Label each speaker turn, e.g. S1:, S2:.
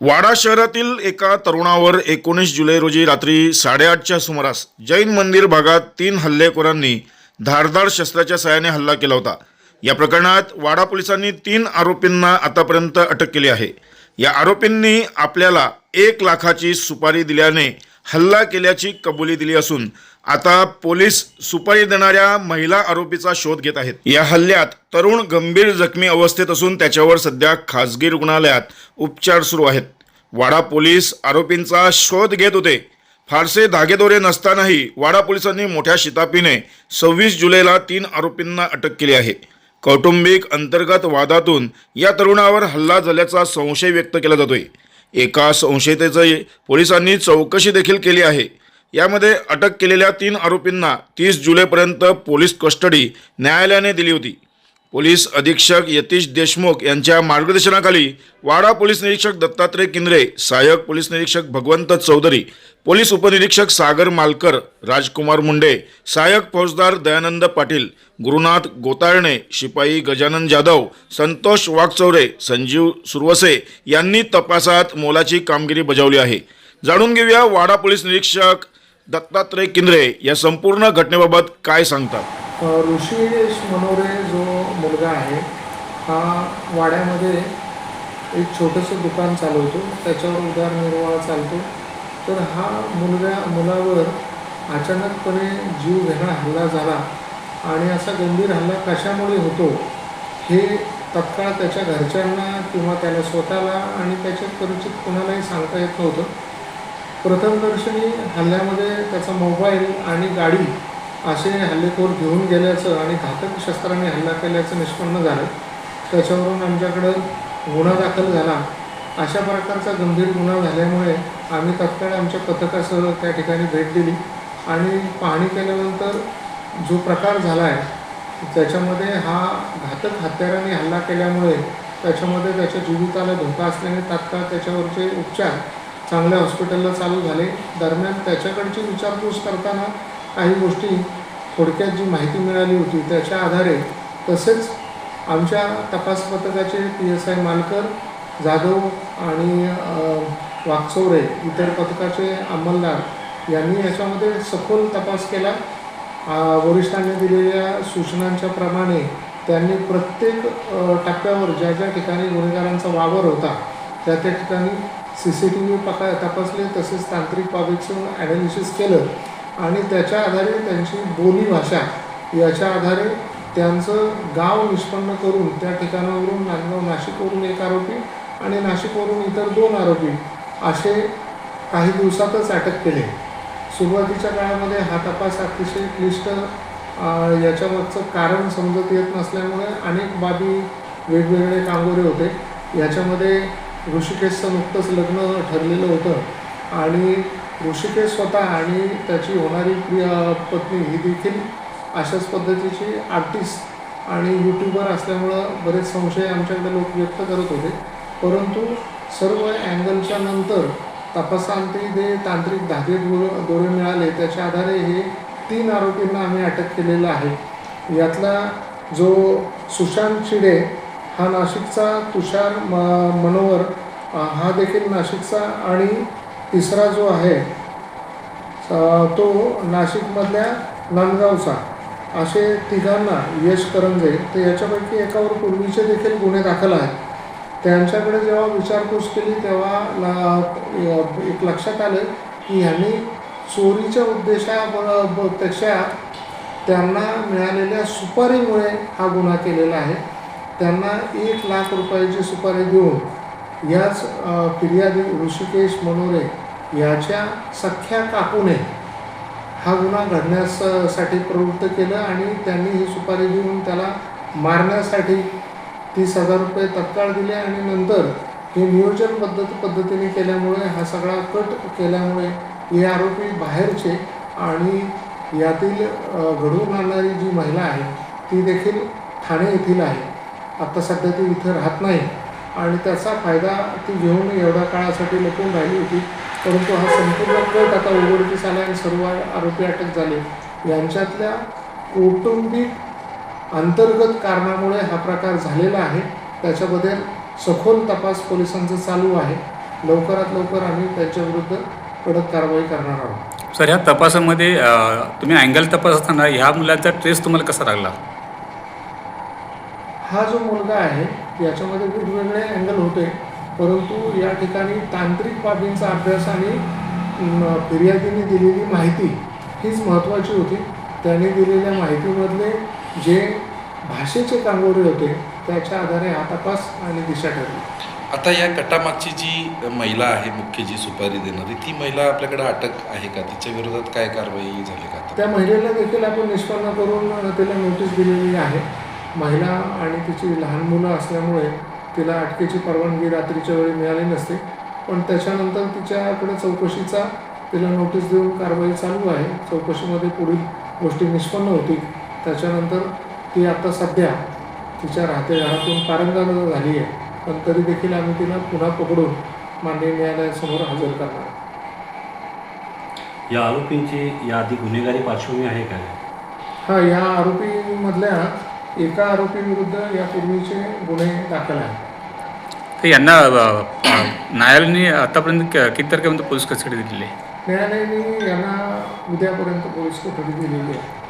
S1: वाडा शहरातील एका तरुणावर एकोणीस जुलै रोजी रात्री साडेआठच्या सुमारास जैन मंदिर भागात तीन हल्लेखोरांनी धारदार शस्त्राच्या सहाय्याने हल्ला केला होता. या प्रकरणात वाडा पोलिसांनी तीन आरोपींना आतापर्यंत अटक केली आहे. या आरोपींनी आपल्याला एक लाखाची सुपारी दिल्याने हल्ला केल्याची कबुली दिली असून आता पोलीस सुपारी देणाऱ्या महिला आरोपीचा शोध घेत आहेत. या हल्ल्यात तरुण गंभीर जखमी अवस्थेत असून त्याच्यावर सध्या खासगी रुग्णालयात उपचार सुरू आहेत. वाडा पोलीस आरोपींचा शोध घेत होते. फारसे धागेदोरे नसतानाही वाडा पोलिसांनी मोठ्या शितापीने सव्वीस जुलैला तीन आरोपींना अटक केली आहे. कौटुंबिक अंतर्गत वादातून या तरुणावर हल्ला झाल्याचा संशय व्यक्त केला जातोय. एका संशयतेचं पोलिसांनी चौकशी देखील केली आहे. यामध्ये अटक केलेल्या तीन आरोपींना तीस जुलैपर्यंत पोलीस कस्टडी न्यायालयाने दिली होती. पोलीस अधीक्षक यतीश देशमुख यांच्या मार्गदर्शनाखाली वाडा पोलीस निरीक्षक दत्तात्रय किंद्रे सहाय्यक पोलीस निरीक्षक भगवंत चौधरी पोलीस उपनिरीक्षक सागर मालकर राजकुमार मुंडे सहाय्यक फौजदार दयानंद पाटील गुरुनाथ गोताळणे शिपाई गजानन जाधव संतोष वाघचौरे संजीव सुरवसे यांनी तपासात मोलाची कामगिरी बजावली आहे. जाणून घेऊया वाडा पोलीस निरीक्षक दत्तात्रय किंद्रे या संपूर्ण घटनेबाबत काय सांगतात?
S2: ऋषी मनोरे जो मुलगा आहे हा वाड्यामध्ये एक छोटंसं दुकान चालवतो. त्याच्यावर उदरनिर्वाह चालतो. तर हा मुलगा मुलावर अचानकपणे जीव घेणा हल्ला झाला आणि असा गंभीर हल्ला कशामुळे होतो हे तत्काळ त्याच्या घरच्यांना किंवा त्याला स्वतःला आणि त्याच्या परिचित कोणालाही सांगता येत नव्हतं. प्रथमदर्शनी हल्ल्यामध्ये त्याचा मोबाईल आणि गाडी असे हल्लेखोर घेऊन गेल्याचं आणि घातक शस्त्राने हल्ला केल्याचं निष्पन्न झालं. त्याच्यावरून आमच्याकडं गुन्हा दाखल झाला. अशा प्रकारचा गंभीर गुन्हा झाल्यामुळे आम्ही तत्काळ आमच्या पथकासह त्या ठिकाणी भेट दिली आणि पाहणी केल्यानंतर जो प्रकार झाला आहे त्याच्यामध्ये हा घातक हत्याराने हल्ला केल्यामुळे त्याच्यामध्ये त्याच्या जीविताला धोका असल्याने तात्काळ त्याच्यावरचे उपचार चांगल्या हॉस्पिटलला चालू झाले. दरम्यान त्याच्याकडची विचारपूस करताना काही गोष्टी थोडक्यात जी माहिती मिळाली होती त्याच्या आधारे तसेच आमच्या तपास पथकाचे P S I Malkar Jadhav आणि अ, वाकचौरे इतर पथकाचे अंमलदार यांनी याच्यामध्ये सखोल तपास केला. वरिष्ठांनी दिलेल्या सूचनांच्या प्रमाणे त्यांनी प्रत्येक टप्प्यावर ज्या ज्या ठिकाणी गुन्हेगारांचा वावर होता त्या त्या ठिकाणी सी सी टी व्ही पका तपासले तसेच तांत्रिक बाबीचं ॲनालिसिस केलं. आणि त्याच्या आधारे त्यांची बोलीभाषा याच्या आधारे त्यांचं गाव निष्पन्न करून त्या ठिकाणावरून नांदगाव नाशिकवरून एक आरोपी आणि नाशिकवरून इतर दोन आरोपी असे काही दिवसातच अटक केले. सुरुवातीच्या काळामध्ये हा तपास अतिशय क्लिष्ट अ, याच्यामागचं कारण समजत येत नसल्यामुळे अनेक बाबी वेगवेगळे कांगोरे होते. याच्यामध्ये ऋषिकेशचं नुकतंच लग्न ठरलेलं होतं. आणि ऋषिकेश स्वतः आणि त्याची होणारी प्रिय पत्नी ही देखील अशाच पद्धतीची आर्टिस्ट आणि यूट्यूबर असल्यामुळं बरेच संशय आमच्याकडे लोक व्यक्त करत होते. परंतु सर्व अँगलच्या नंतर तपासांती जे तांत्रिक धागे दोर दोरे मिळाले त्याच्या आधारे हे तीन आरोपींना आम्ही अटक केलेलं आहे. यातला जो सुशांत शिडे हा नाशिकचा तुषार म मनोहर हा देखील नाशिकचा आणि तिसरा जो आहे तो नाशिकमधल्या नांदगावचा. असे तिघांना यश करंजे तर याच्यापैकी एकावर पूर्वीचे देखील गुन्हे दाखल आहेत. त्यांच्याकडे जेव्हा विचारपूस केली तेव्हा ला- एक लक्षात आले की ह्यांनी चोरीच्या उद्देशापेक्षा त्यांना मिळालेल्या सुपारीमुळे हा गुन्हा केलेला आहे. त्यांना एक लाख रुपयाची सुपारी देऊन याच फिर्यादी ऋषिकेश मनोरे याच्या सख्या काकूने हा गुन्हा घडण्यासाठी प्रवृत्त केलं आणि त्यांनी ही सुपारी देऊन त्याला मारण्यासाठी तीस हजार रुपये तत्काळ दिले आणि नंतर हे नियोजन पद्धत पद्धतीने केल्यामुळे हा सगळा कट केल्यामुळे हे आरोपी बाहेरचे आणि यातील घडवून आणणारी जी महिला आहे ती देखील ठाणे येथील आहे. आत्ता सध्या ती इथं राहत नाही. आणि त्याचा फायदा ती घेऊन एवढ्या काळासाठी लपून राहिली होती. परंतु हा संपूर्ण कट आता उघडकीस आला आणि सर्व आरोपी अटक झाले. यांच्यातल्या कौटुंबिक अंतर्गत कारणामुळे हा प्रकार झालेला आहे. त्याच्याबद्दल सखोल तपास पोलिसांचा चालू आहे. लवकरात लवकर आम्ही त्यांच्याविरुद्ध कडक कारवाई करणार आहोत.
S3: सर ह्या तपासामध्ये तुम्ही अँगल तपास असताना ह्या मुलाचा ट्रेस तुम्हाला कसा लागला?
S2: हा जो मुलगा आहे याच्यामध्ये वेगवेगळे अँगल होते. परंतु या ठिकाणी तांत्रिक बाबींचा अभ्यास आणि फिर्यादीने दिलेली माहिती हीच महत्त्वाची होती. त्याने दिलेल्या माहितीमधले जे भाषेचे कांगोरे होते त्याच्या आधारे हा तपास आणि दिशा ठरली.
S4: आता या कटामागची जी महिला आहे मुख्य जी सुपारी देणारी ती महिला आपल्याकडे अटक आहे का? तिच्या विरोधात काय कारवाई झाली का
S2: त्या महिलेला देखील आपण निष्पन्न करून तिला नोटीस दिलेली आहे. महिला आणि तिची लहान मुलं असल्यामुळे तिला अटकेची परवानगी रात्रीच्या वेळी मिळाली नसते. पण त्याच्यानंतर तिच्याकडे चौकशीचा तिला नोटीस देऊन कारवाई चालू आहे. चौकशीमध्ये पुढील गोष्टी निष्पन्न होतील. त्याच्यानंतर ती आता सध्या तिच्या राहते घरातून पारंगत झाली आहे. पण तरी देखील आम्ही तिला पुन्हा पकडून माननीय न्यायालयासमोर हजर करणार.
S5: या आरोपींची या आधी गुन्हेगारी पार्श्वभूमी आहे का?
S2: हा या आरोपीमधल्या एका आरोपीविरुद्ध यापूर्वीचे गुन्हे दाखल आहेत.
S3: तर यांना न्यायालयाने आतापर्यंत किती तारखेपर्यंत पोलीस कस्टडी दिलेली आहे?
S2: न्यायालयाने यांना उद्यापर्यंत पोलीस कोठडी दिलेली आहे.